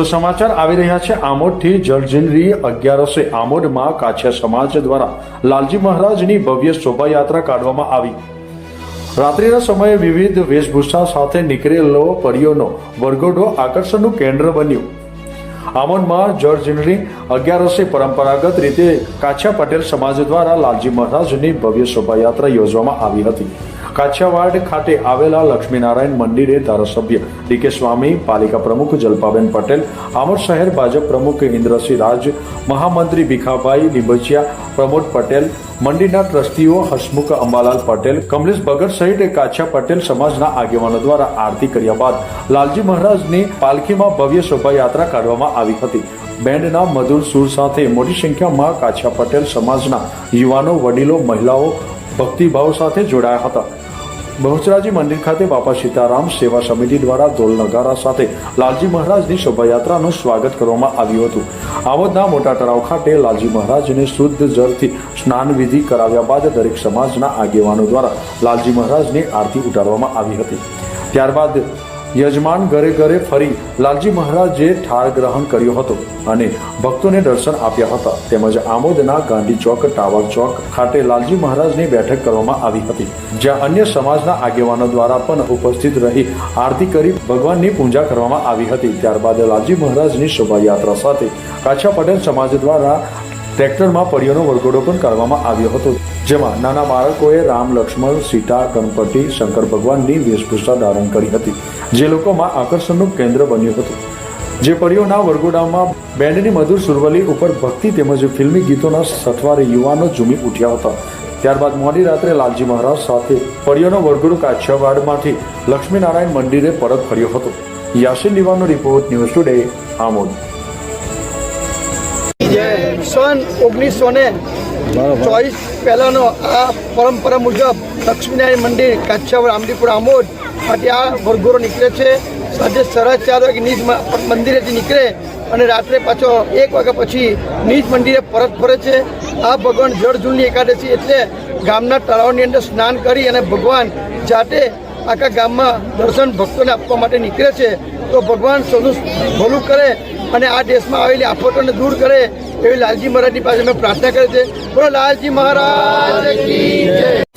તો સમાચાર આવી રહ્યા છે આમોદથી જળજનરી અગિયારસે આમોદમાં કાછિયા સમાજ દ્વારા લાલજી મહારાજની ભવ્ય શોભાયાત્રા કાઢવામાં આવી. રાત્રિના સમયે વિવિધ વેશભૂષા સાથે નીકળેલો પરીઓનો વરઘોડો આકર્ષણનું કેન્દ્ર બન્યું. આમોદમાં જળજનરી અગિયારસે પરંપરાગત રીતે કાછિયા પટેલ સમાજ દ્વારા લાલજી મહારાજની ભવ્ય શોભાયાત્રા યોજવામાં આવી હતી. કાછિયાવાડ ખાતે આવેલા લક્ષ્મીનારાયણ મંદિરે ધારાસભ્ય ડીકે સ્વામી, પાલિકા પ્રમુખ જલપાબેન પટેલ આમોદ શહેર ભાજપ પ્રમુખ ઇન્દ્રસિંહ રાજ મહામંત્રી ભીખાભાઈ લીંબચિયા પ્રમોદ પટેલ, મંદિરના ટ્રસ્ટીઓ હસમુખ અંબાલાલ પટેલ, કમલેશ ભગત સહિત કાછિયા પટેલ સમાજના આગેવાનો દ્વારા આરતી કર્યા બાદ લાલજી મહારાજની પાલખીમાં ભવ્ય શોભાયાત્રા કાઢવામાં આવી હતી. બેન્ડના મધુર સુર સાથે મોટી સંખ્યામાં કાછિયા પટેલ સમાજના યુવાનો, વડીલો, મહિલાઓ ભક્તિભાવ સાથે જોડાયા હતા. બહુચરાજી મંદિર ખાતે બાપા સીતારામ સેવા સમિતિ દ્વારા ઢોલ નગારા સાથે લાલજી મહારાજની શોભાયાત્રાનું સ્વાગત કરવામાં આવ્યું હતું. આવતના મોટા તળાવ ખાતે લાલજી મહારાજને શુદ્ધ જળથી સ્નાન વિધિ કરાવ્યા બાદ દરેક સમાજના આગેવાનો દ્વારા લાલજી મહારાજની આરતી ઉતારવામાં આવી હતી. ત્યારબાદ યજમાન ઘરે ઘરે ફરી લાલજી મહારાજે ઠાર ગ્રહણ કર્યો હતો અને ભક્તોને દર્શન આપ્યા હતા. તેમજ આમોદના ગાંધી ચોક, ટાવર ચોક ખાતે લાલજી મહારાજની બેઠક કરવામાં આવી હતી, જ્યાં અન્ય સમાજના આગેવાનો દ્વારા પણ ઉપસ્થિત રહી આરતી કરી ભગવાનની પૂજા કરવામાં આવી હતી. ત્યારબાદ લાલજી મહારાજની શોભાયાત્રા સાથે કાછા પટેલ સમાજ દ્વારા ટ્રેક્ટરમાં પડીઓનો વરઘોડો પણ કરવામાં આવ્યો હતો. જેમાં નાના બાળકોએ રામ, લક્ષ્મણ, સીતા, ગણપતિ, શંકર ભગવાનની વેશભૂષા ધારણ કરી હતી, જે લોકોમાં આકર્ષણનું કેન્દ્ર બન્યું હતું. જે પરીઓના વરઘોડામાં બેન્ડની મધુર સુરવલી ઉપર ભક્તિ તેમજ ફિલ્મી ગીતોના સથવારે યુવાનો ઝૂમી ઉઠ્યા હતા. ત્યારબાદ મોડી રાત્રે લાલજી મહારાજ સાથે પરીઓનો વરઘોડો કાછિયાવાડમાંથી લક્ષ્મીનારાયણ મંદિરે પરત ફર્યો હતો. યાસીન દીવાનો રિપોર્ટ ન્યૂઝ ટુડે આમોદ. સન ઓગણીસો ને ચોવીસ પહેલાંનો આ પરંપરા મુજબ લક્ષ્મીનારાયણ મંદિર કાછિયાવાડ આમદીપુર આમોદ માટે આ વરઘોડો નીકળે છે. સાંજે સાડા ચાર વાગે નિજ મંદિરેથી નીકળે અને રાત્રે પાછો એક વાગ્યા પછી નિજ મંદિરે પરત ફરે છે. આ ભગવાન જળઝૂલની એકાદશી એટલે ગામના તળાવની અંદર સ્નાન કરી અને ભગવાન જાતે આખા ગામમાં દર્શન ભક્તોને આપવા માટે નીકળે છે. તો ભગવાન સૌનું ભલું કરે અને આ દેશમાં આવેલી આફતોને દૂર કરે એવી લાલજી મહારાજની પાસે અમે પ્રાર્થના કરીએ છીએ. બોલો, લાલજી મહારાજ